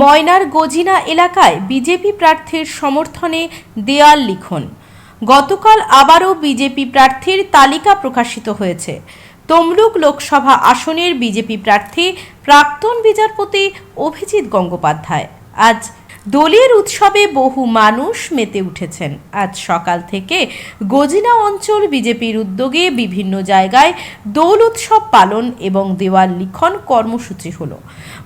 ময়নার গজিনা এলাকায় বিজেপি প্রার্থীর সমর্থনে দেয়াল লিখন। গতকাল আবারও বিজেপি প্রার্থীর তালিকা প্রকাশিত হয়েছে। তমলুক লোকসভা আসনের বিজেপি প্রার্থী প্রাক্তন বিচারপতি অভিজিৎ গঙ্গোপাধ্যায়। আজ দোলের উৎসবে বহু মানুষ মেতে উঠেছেন। আজ সকাল থেকে গজিনা অঞ্চল বিজেপির উদ্যোগে বিভিন্ন জায়গায় দোল উৎসব পালন এবং দেওয়াল লিখন কর্মসূচি হল।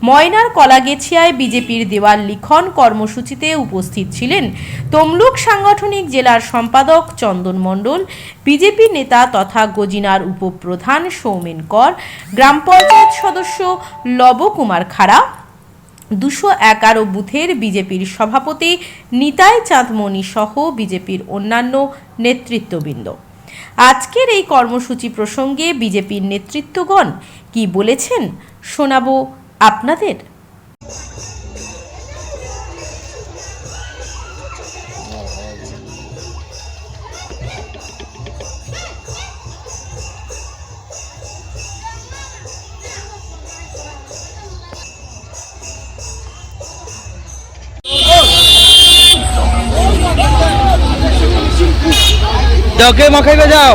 ময়নার কলাগেছিয়ায় বিজেপির দেওয়াল লিখন কর্মসূচিতে উপস্থিত ছিলেন তমলুক সাংগঠনিক জেলার সম্পাদক চন্দন মণ্ডল, বিজেপি নেতা তথা গজিনার উপপ্রধান সৌমেন কর, গ্রাম পঞ্চায়েত সদস্য লবকুমার খাড়া দুশো এগারো বুথের বিজেপির সভাপতি নিতাই চাঁদমণি সহ বিজেপির অন্যান্য নেতৃত্ববৃন্দ। আজকের এই কর্মসূচি প্রসঙ্গে বিজেপির নেতৃত্বগণ কি বলেছেন শোনাব আপনাদের। ওকে মাখাইবে যাও।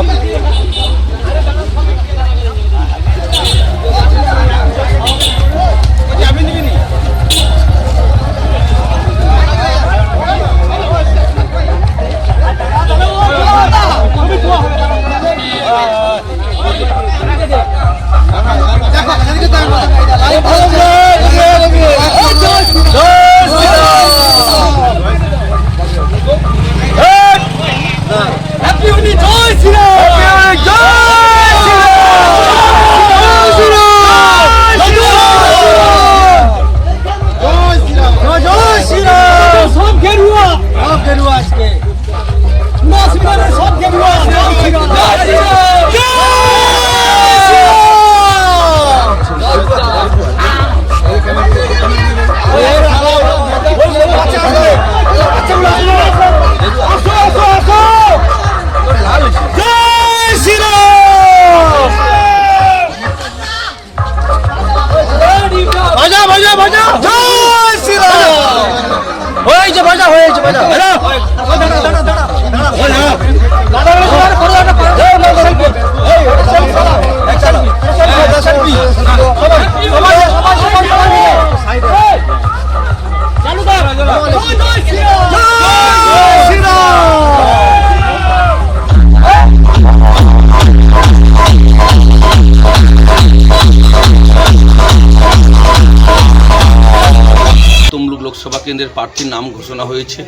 কেন্দ্রের প্রার্থীর নাম ঘোষণা হয়েছে।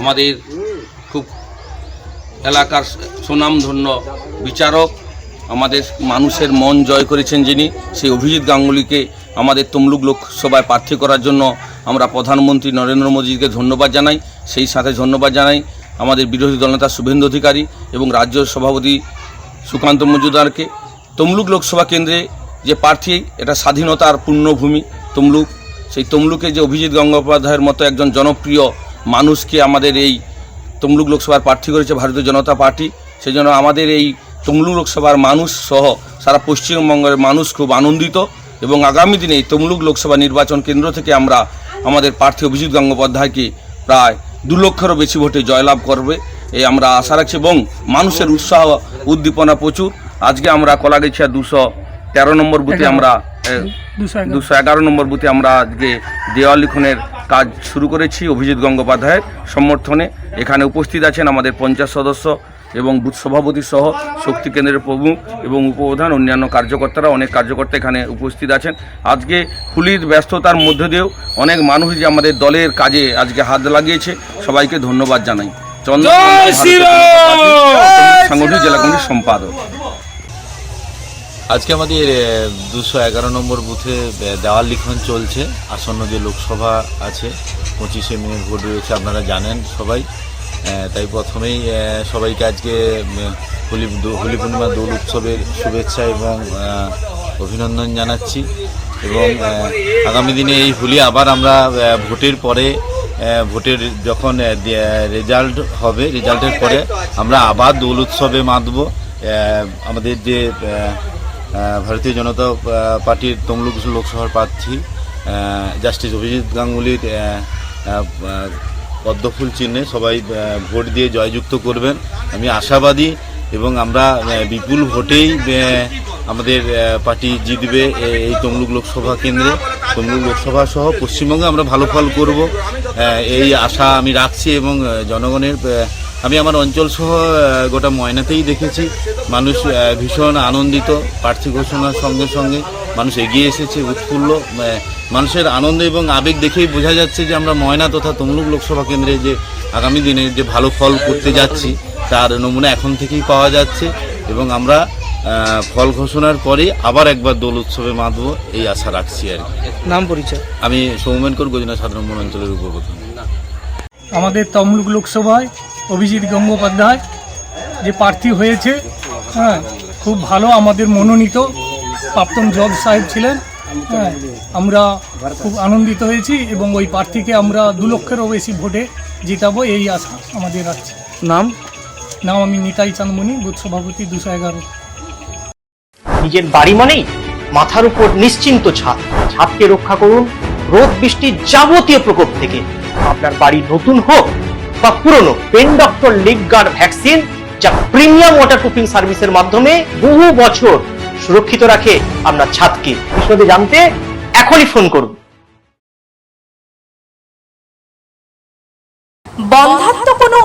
আমাদের খুব এলাকার সুনামধন্য বিচারক, আমাদের মানুষের মন জয় করেছেন যিনি, সেই অভিজিৎ গাঙ্গুলিকে আমাদের তমলুক লোকসভায় প্রার্থী করার জন্য আমরা প্রধানমন্ত্রী নরেন্দ্র মোদীকে ধন্যবাদ জানাই, সেই সাথে ধন্যবাদ জানাই আমাদের বিরোধী দলনেতা শুভেন্দু অধিকারী এবং রাজ্য সভাপতি সুকান্ত মজুমদারকে। তমলুক লোকসভা কেন্দ্রে যে প্রার্থী, এটা স্বাধীনতার পূর্ণভূমি, তমলুক সেই তমলুকে যে অভিজিৎ গঙ্গোপাধ্যায়ের মতো একজন জনপ্রিয় মানুষকে আমাদের এই তমলুক লোকসভার প্রার্থী করেছে ভারতীয় জনতা পার্টি সেই জন্য আমাদের এই তমলুক লোকসভার মানুষ সহ সারা পশ্চিমবঙ্গের মানুষ খুব আনন্দিত এবং আগামী দিনে এই তমলুক লোকসভা নির্বাচন কেন্দ্র থেকে আমরা আমাদের প্রার্থী অভিজিৎ গঙ্গোপাধ্যায়কে প্রায় দু লক্ষেরও বেশি ভোটে জয়লাভ করবে এই আমরা আশা রাখছি এবং মানুষের উৎসাহ উদ্দীপনা প্রচুর। আজকে আমরা কলাগেছিয়া দুশো তেরো নম্বর বুথে আমরা দুশো এগারো। নম্বর বুথে আমরা আজকে দেওয়াল লিখনের কাজ শুরু করেছি অভিজিৎ গঙ্গোপাধ্যায়ের সমর্থনে। এখানে উপস্থিত আছেন আমাদের পঞ্চাশ সদস্য এবং বুথ সভাপতি সহ শক্তি কেন্দ্রের প্রমুখ এবং উপপ্রধান অন্যান্য কার্যকর্তারা অনেক কার্যকর্তা এখানে উপস্থিত আছেন। আজকে হুলির ব্যস্ততার মধ্যে দিয়েও অনেক মানুষ যে আমাদের দলের কাজে আজকে হাত লাগিয়েছে সবাইকে ধন্যবাদ জানাই। চন্দ্র সাংগঠনিক জেলা কমিটির সম্পাদক। আজকে আমাদের দুশো এগারো নম্বর বুথে দেওয়াল লিখন চলছে। আসন্ন যে লোকসভা আছে, পঁচিশে মে ভোট রয়েছে, আপনারা জানেন সবাই। তাই প্রথমেই সবাইকে আজকে হোলি হোলি পূর্ণিমা দোল উৎসবের শুভেচ্ছা এবং অভিনন্দন জানাচ্ছি। এবং আগামী দিনে এই হোলি আবার আমরা ভোটের পরে ভোটের যখন রেজাল্ট হবে, রেজাল্টের পরে আমরা আবার দোল উৎসবে মাতব। আমাদের যে ভারতীয় জনতা পার্টির তমলুক লোকসভার প্রার্থী জাস্টিস অভিজিৎ গাঙ্গুলির পদ্মফুল চিহ্নে সবাই ভোট দিয়ে জয়যুক্ত করবেন। আমি আশাবাদী এবং আমরা বিপুল ভোটেই আমাদের পার্টি জিতবে এই তমলুক লোকসভা কেন্দ্রে। তমলুক লোকসভা সহ পশ্চিমবঙ্গে আমরা ভালো ফল করব। এই আশা আমি রাখছি এবং জনগণের আমি আমার অঞ্চল সহ গোটা ময়নাতেই দেখেছি। মানুষ ভীষণ আনন্দিত প্রার্থী ঘোষণার সঙ্গে সঙ্গে মানুষ এগিয়ে এসেছে উৎফুল্ল। মানুষের আনন্দ এবং আবেগ দেখেই বোঝা যাচ্ছে যে আমরা ময়না তথা তমলুক লোকসভা কেন্দ্রে যে আগামী দিনে যে ভালো ফল করতে যাচ্ছি তার নমুনা এখন থেকেই পাওয়া যাচ্ছে এবং আমরা ফল ঘোষণার পরে আবার একবার দোল উৎসবে মাতব এই আশা রাখছি আর কি। নাম পরিচয়? আমি সৌমেনকর গজিনা সাধারণ মন অঞ্চলের উপপ্রধান। আমাদের তমলুক লোকসভায় অভিজিৎ গঙ্গোপাধ্যায় যে প্রার্থী হয়েছে হ্যাঁ খুব ভালো আমাদের মনোনীত প্রাক্তন জজ সাহেব ছিলেন হ্যাঁ আমরা খুব আনন্দিত হয়েছি এবং ওই প্রার্থীকে আমরা দু লক্ষেরও বেশি ভোটে জিতাবো এই আশা আমাদের আছে। নাম? নাম আমি নিতাই চাঁদমণি বুথ সভাপতি দুশো এগারো। নিজের বাড়ি মানেই মাথার উপর নিশ্চিন্ত ছাদ ছাদকে রক্ষা করুন রোদ বৃষ্টির যাবতীয় প্রকোপ থেকে। আপনার বাড়ি নতুন হোক বা পুরনো pen doctor leak guard vaccine, যা প্রিমিয়াম ওয়াটারপ্রুফিং সার্ভিসের মাধ্যমে বহু বছর সুরক্ষিত রাখে আপনার ছাদকে। বিশদে জানতে এখনই ফোন করুন। কোনো